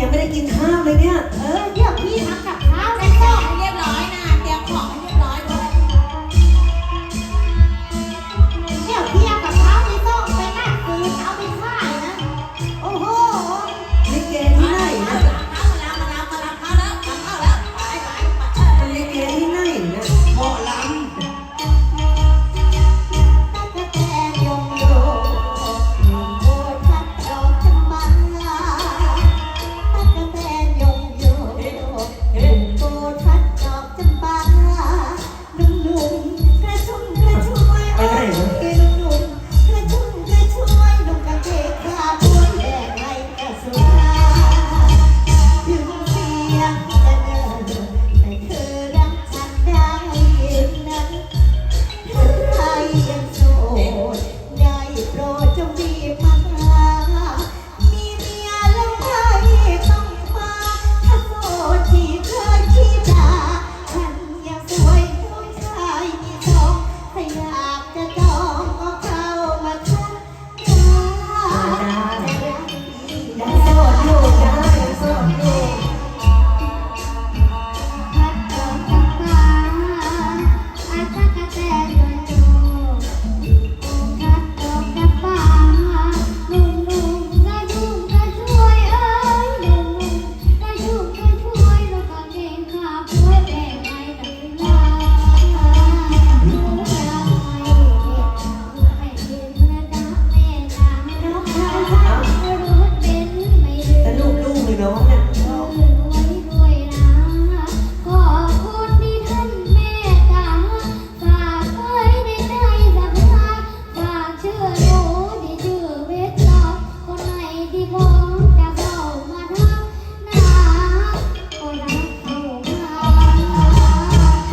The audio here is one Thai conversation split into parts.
ยังไม่ได้กินข้าวเลยเนี่ย เออ God.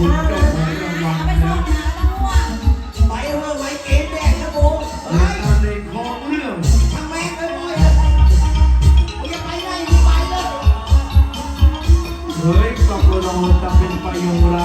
คุเจ้ว่าบไปะว้เกมแดงครับผมเฮ้ยงวัลงแม่ไปได้ไปเลย เผกับเราจะเป็นไปอย่างไร